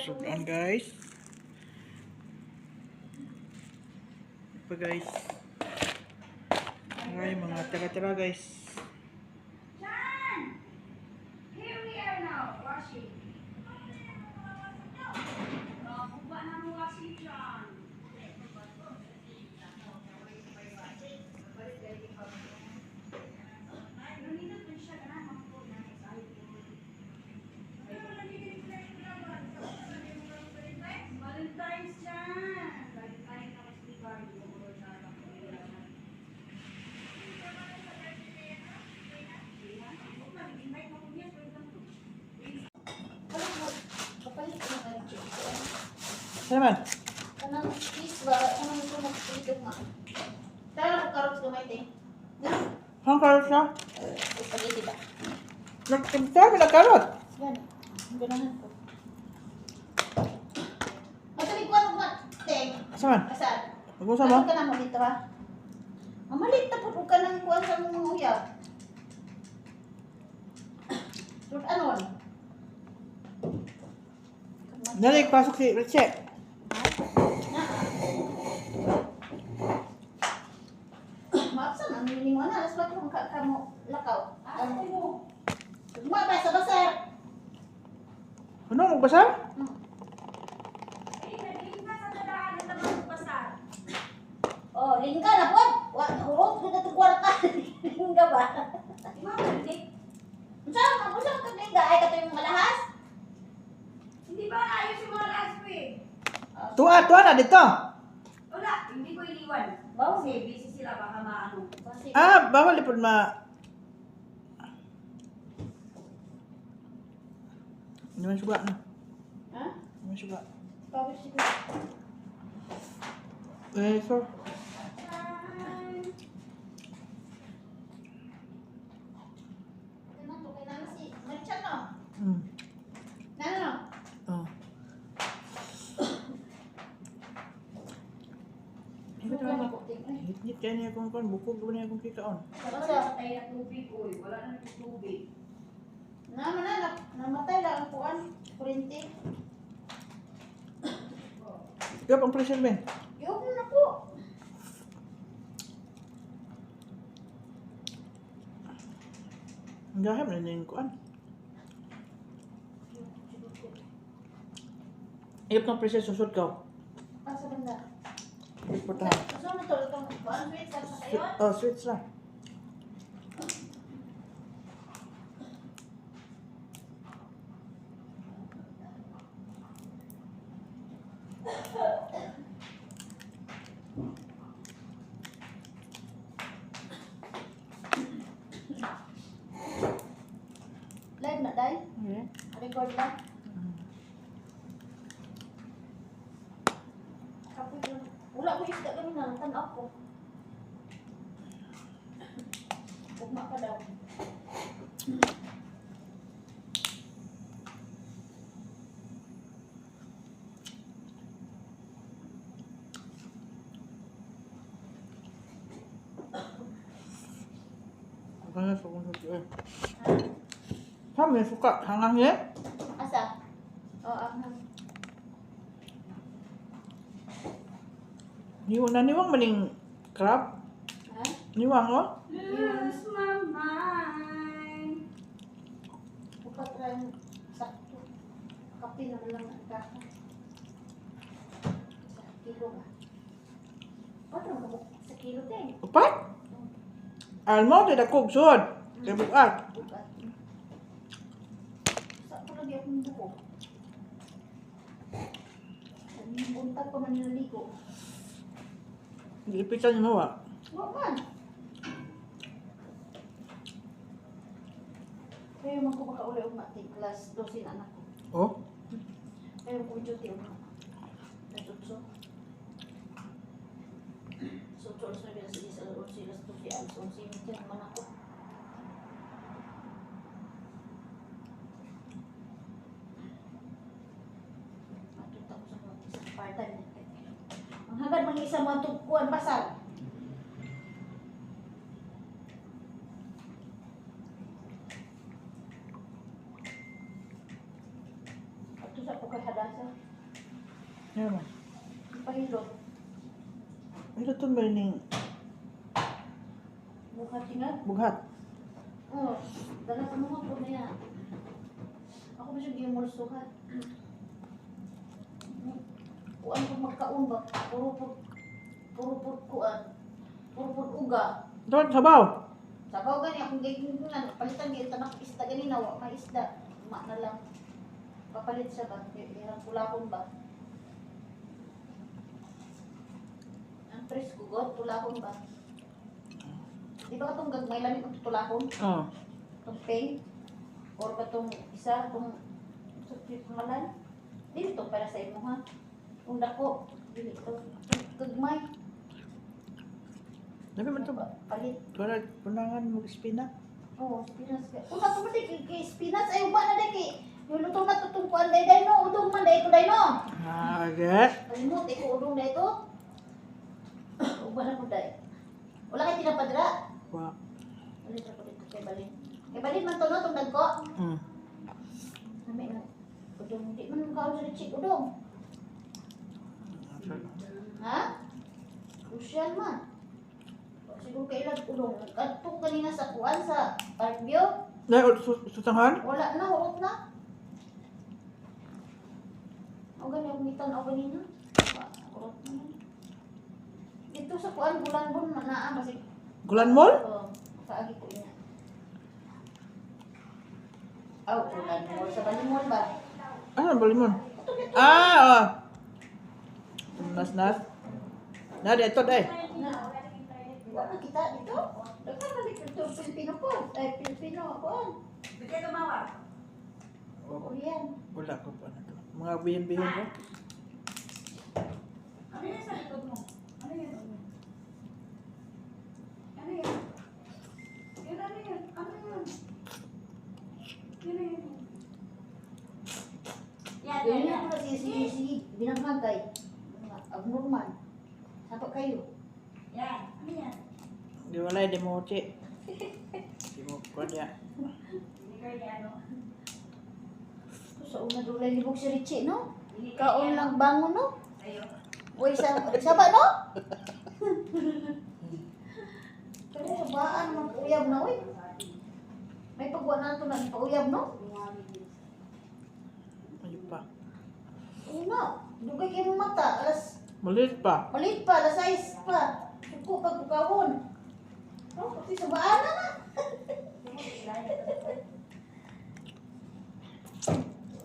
sudan guys. Ito guys. Ay, mga tira-tira guys. John! Here we are now, washing. Oh, kuba na mo washing, John. Nandito din siya, ganun, mga po, na sa Valentine's John! Valentine's na mas di ba? Ano naman? Kanang cheese ba? Kanang ito magpilito nga. Tara na karot gamay. Na, Ang karot na? spaghetti ba? Nagpunta, may nagkarot. Yan. Ang ganahan ko. Matulig ko ano nga, te. Asaman? Asal. Mag-usap ba? Ano ka na mo dito ha? Mamalit na po ka ng kuwan sa mga. Sultan ano? Nalig pasok si Richie. Maapsan, ang miling mo na. Alas ba kung ka mo lakaw? Ano mo? Tugma ba sa basar? Ano, magbasa? Hmm. Eh. Oh, lingga na po. Wa, hurot ko na ito kwarta. lingga ba? Di ba, hindi? Man unsa man kag lingga ay kato yung malahas? Hindi ba naayos yung mga last week? Tuwa, tuwa na dito. Wala, hindi ko iniwan. Wow. Kasi busy sila, baka maano. Kasi Ah, bawal ipon ma... Hindi man suga na. ha? Hindi man suga. Siguro. Eh? Hmm. Hit-hit kaya niya kung kan, bukog doon niya kung kikaon. Basta na tayo na tubig, uy. Wala na ng tubig. naman na na- namatay lang ang kuan. Kurente. Ikaw pang pressure, Ben. Yung na po. Ang gaham na niya yung kuan. Iyap ng pressure, susod ka. Asa banda? Portahan. Asa mo to itong kuan sweet sa sa kayo? Oh, switch na. Live na dai. Okay. Record lang. Kapoy yun. Wala ko isda kami na. Tanaw ko. Ugma pa daw. Ako na sa kung suka. Saan may suka? Hangang niya? Asa? Oh, ang Niwang na niwang maning crab? Ha? Niwang oh? Lose Bukat rin sakto. Kapi na lang ang kaka. Sa kilo ba? Paano mo sa kilo din? Upat? Almo, tidak kog sud. Kaya bukat. Bukat. Sa ko lagi akong buko. Buntag pa man naligo. Ipitan niyo mawa. Wag man. Makauli og mati class 12 na anak ko. Oh? Kaya ko duty og natutso. So, tulos na bilang sige sa laro sila sa tusi ang so sino tiyan man ako. Matuta ko sa part-time. Ang hagad mga isang mga tugkuan pasal. Yan man. Pahilot. Ito to ba ning Bukat tingnan. bughat? Oh, dala pa naman po na yan. Ako ba siya gimulsuhan? Kuan ko magkaon ba? Puro po, puro po kuan. Puro po uga. Dapat sabaw. Sabaw gani akong gigingan. Palitan gyud tanak isda ganina wa may isda. Ma na lang. Papalit siya ba? Hirang kulakon ba? Ang presko god tulakon ba? Di ba katong gagmay lang itong tulakon? Oh. Itong pay? Or isa, itong sa pangalan? Dili to para sa imo ha. Kung dako, dili to. Gagmay. Dami man to. Palit. Wala punangan mo spina. Oo, spinach nato man kay kay spinach ay uba na day kay Luluto na tutong kuan day day no, udong man day ko day no. Ah, okay. Kalimut ko udong day to. Uba na ko day. Wala kay tinapadra. Wa. Wala sa ko dito kay balin. Kay balin man to no tong dagko. Mm. Nami na. Udong di man ka sa chik udong. Ha? Crucial man. Siguro kailan udong. Kadtong kanina sa kuan sa Parkview. Na susangan? Wala na, hurot na. Ang gani ang mitan ako kanina. Hurot na. Dito sa kuan bulan bun naa kasi Gulan mall? oh, kaagi ko ina. Aw, bulan mo sa balimon ba? Ano balimon? Ito dito. Ah, oh. Nas nas. Na dito dai. Na. Wala kita dito. Dapat na dito Pilipino po. Eh, Pilipino kuan. Bigyan tumawa. Korean. Wala ko pa na to. Mga bihin-bihin ko. Ano yan sa likod mo? Ano yan? Ano yan? Yun ano yan? Ano yan? Yun ano yan? Yan, yan, Yun yan. yung kasi sige sige binamagay. Abnormal. Sapa kayo. Yan. Ano yan? Di wala di mo chi. Di mo ko dia. Hindi kayo ni ano? Sa una dulay libog si Richie, no? Hindi kayo Kaon ni ano? lang bangon, no? Ayo. Uy, sa, saba, no? Pero sa baan, mag-uyab na, uy. May pagwa na ito na pauyab, no? Ay pa. Ayun na. Dugay kayo mong mata. Alas, Malit pa. malit pa, alas 6 pa. Suko pag bukawon. No, kasi sa baan na.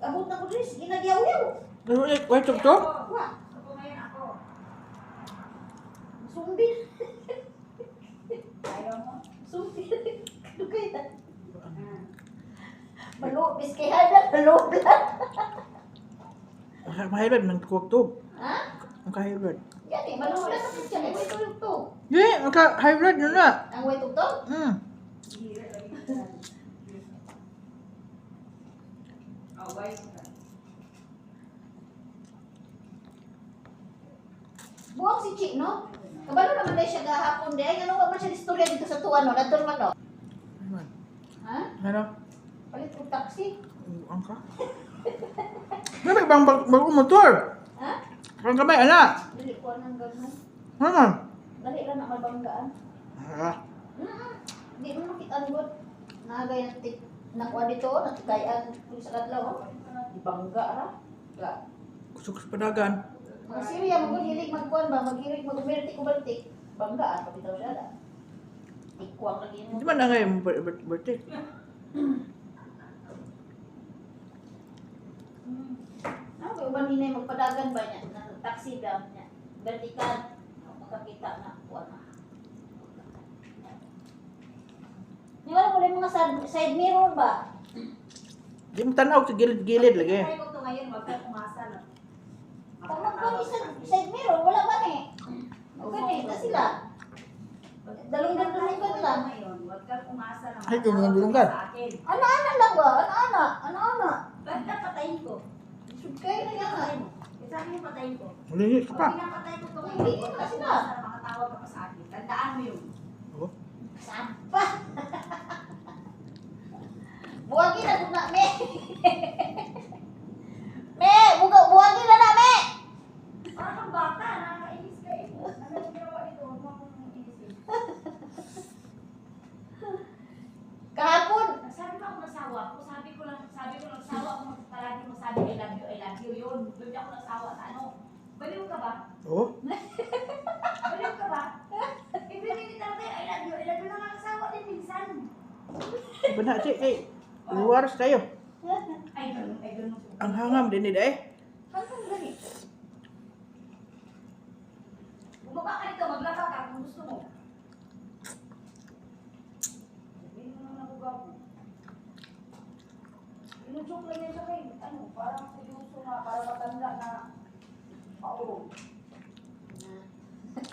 Abot na ko rin, ginagyaw-yaw. Wait, wait, tuk tuk. Wa, Ako ngayon ako. sumbin. Ayaw Dugay na. Ah. Malo, biskihan na, maloblat. Mahirad man kuwag tub. Ha? Ang kahirad. Yan eh, maloblat na siya. Ay, way tulog to. Di, ang kahirad yun na. Ang way tulog to? Hmm. Ka. Buwang si Chi, no? Kabalo naman dahil siya gahapon di. Ay, ano ba man siya istorya dito sa tuwan, no? Nandun man, no? Ha? Ano? Palit ko taxi. Ang ka? Ibang bag bagong motor. Ha? Ang kamay, anak. Dili ko nang gano'n. Ano? Dali lang na mabanggaan. Ah, Mm-mm. Di mo makita ang good. Nagay ng tik. Nakuha dito, natigayaan kung sa kadlaw. oh. Ibangga ra. Ga. kusok sa padagan. Mga Syria, mag hilig magkuhan ba? Maghilig mag-umirti ko baltik. Banggaan, pabitaw siya na. Tikwang lagi mo. Di man na ngayon. Hmm. Ano ba uban hinay magpadagan ba niya? Na taxi ba niya? Vertical. Makakita na. Kuha na. Di wala lang mga side, mirror ba? Di mo tanaw sa gilid-gilid lagi. Try ko to ngayon, wag ka umasa na. Pag magkuhan isa side mirror, wala ba ni? Okay ni, na sila. Dalong-dalong ko lang. Ngayon, wag ka umasa na. Ay, dulungan-dulungan ka. Sa akin. Ano-ano lang ba? Ano-ano? Ano-ano? Ba't ka patayin ko? Sugkay na yan. Eh, Sabi mo patayin ko. Linis Pag pa. pinapatay ko to Hindi, ngayon, wag ka kasi na. umasa na mga tawag ka pa sa akin. Tandaan mo yun. Oh. Na na, me. me, buga, buwagin na na, me. kang bata, nakakainis ka eh. Ano ang ginawa nito? Huwag mo akong inisip. Kahapon! Saan ka ako nasawa? Kung sabi ko lang, sabi ko lang, sawa ako palagi mo sabi, I love you, I love you, yun. Doon ako nasawa ano. Baliw ka ba? Oo. Baliw ka ba? Ibigay kita tayo, I love you, I love you, nangangasawa din minsan. Benar, Cik. Eh, luar tayo. Ay, ganun, ay. Ang hangam din nila eh. Bumaba ka dito, maglaba ka kung gusto mo. Hindi mo naman ako gago. Inujoke lang yan siya kay, ano, parang seryoso nga, para matanda na paulong.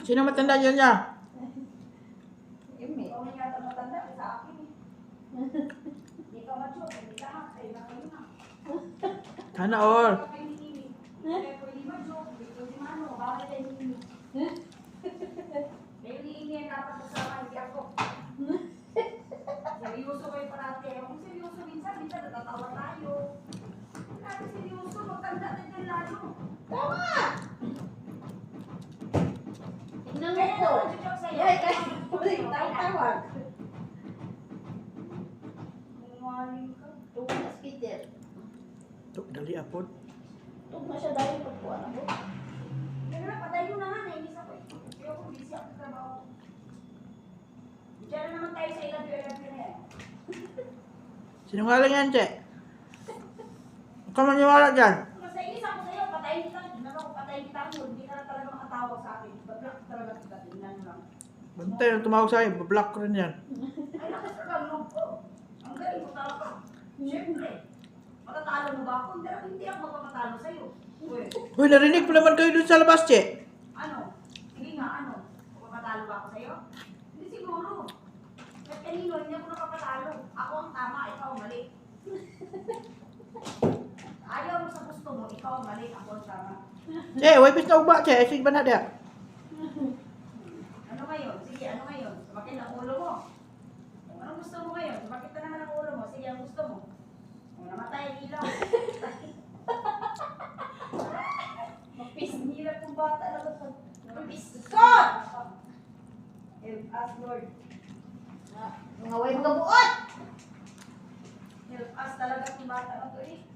Sino matanda dyan niya? Ikaw na yata matanda sa akin eh. Hindi ka macho, hindi ka hak, kayo na kayo na. Sana all. Kaya pwede macho, pwede mano, bakit kayo ni hindi ako. Seryoso kayo parati. Kung seryoso minsan, minsan natatawa tayo. Lagi seryoso, magtanda na din lalo. Tama! Tingnan mo Kaya ko. naman kaya ulit tawag. Sinungaling ka. Tuwa na Peter. Tuk, dali apod. Tuwa na siya dahil pagkuhan ako. Kaya na, patay mo na nga, nainis ako eh. Kaya ako, busy ako sa trabaho. Diyan na naman tayo sa ilang ilang na yan. Sinungaling yan, Che. Huwag ka maniwala dyan. Mas nainis ako sa'yo, patayin kita. Naman ako patayin kita mo. Hindi ka na talaga makatawag sa akin. Bablock talaga kita. Tingnan mo lang. Bantay ang tumawag sa'yo, bablock ko rin yan. Ay, lakas talaga ang loob ko. Ang galing ko talaga. Siyempre. Matatalo mo ba ako? Hindi, hindi ako magpapatalo sa'yo. Uy, Uy, narinig ko naman kayo dun sa labas, Che. ano? Hindi nga, ano? Magpapatalo ba ako sa'yo? Hindi siguro. Kahit kanino, hindi ako nakapatalo. Ako ang tama, ikaw ang mali. Ayaw mo sa gusto mo, ikaw ang mali, ako ang tama. Che, wipis na uba, Che. Sige ba na dia? Ano ngayon? Sige, ano ngayon? Sumakit ang ulo mo. Kung anong gusto mo ngayon? Sumakit na naman ang ulo mo. Sige, ang gusto mo. Kung namatay ang ilaw. Mapis. Ang hirap ng bata na ito. Mapis. God! Help us, Lord. Mga way mga buot! Help us talaga ng bata ito eh.